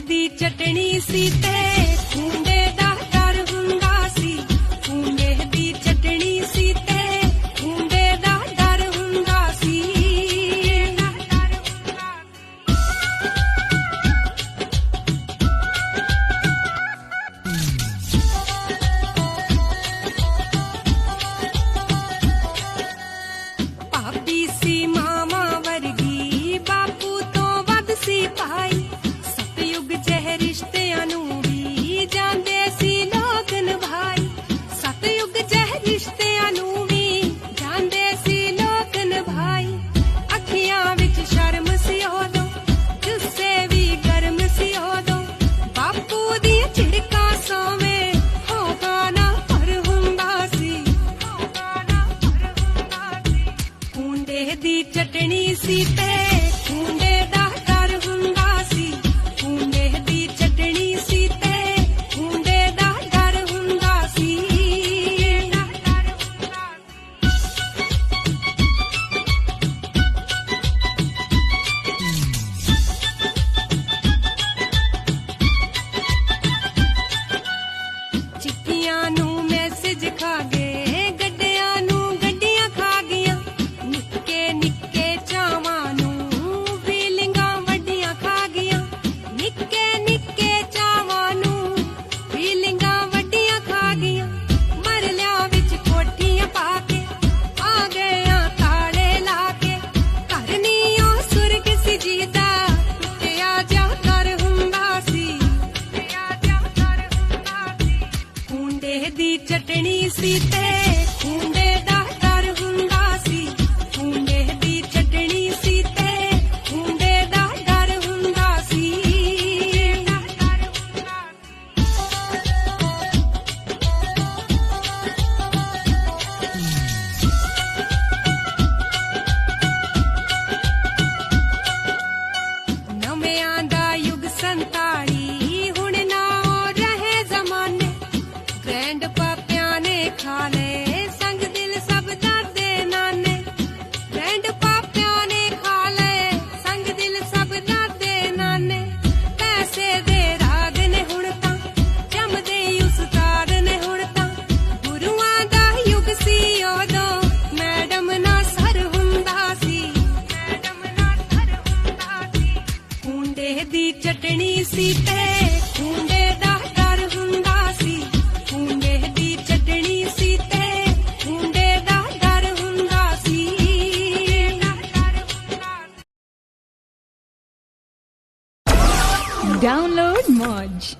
ਦੀ ਚਟਣੀ ਸੀ ਤੇ ਚਟਣੀ ਸੀ ਪੈ ਖੀਰੇ ਦੀ ਚਟਣੀ ਸੀ ਤੇ ਖੁੰਡੇ ਦਾ ਤਰ ਹੁੰਦਾ ਸੀ। ਖੁੰਡੇ ਦੀ ਚਟਣੀ ਸੀ ਤੇ ਖੁੰਡੇ ਦਾ ਡਰ ਹੁੰਦਾ ਸੀ। ਨਵਿਆਂ ਦਾ ਯੁੱਗ ਸੰਤਾ ਦੀ ਚਟਣੀ ਸੀ ਤੇ ਖੁੰਡੇ ਦਾ ਡਰ ਹੁੰਦਾ ਸੀ। ਖੁੰਡੇ ਦੀ ਚਟਣੀ ਸੀ ਤੇ ਖੁੰਡੇ ਦਾ ਡਰ ਹੁੰਦਾ ਸੀ। ਡਾਊਨਲੋਡ ਮੌਜ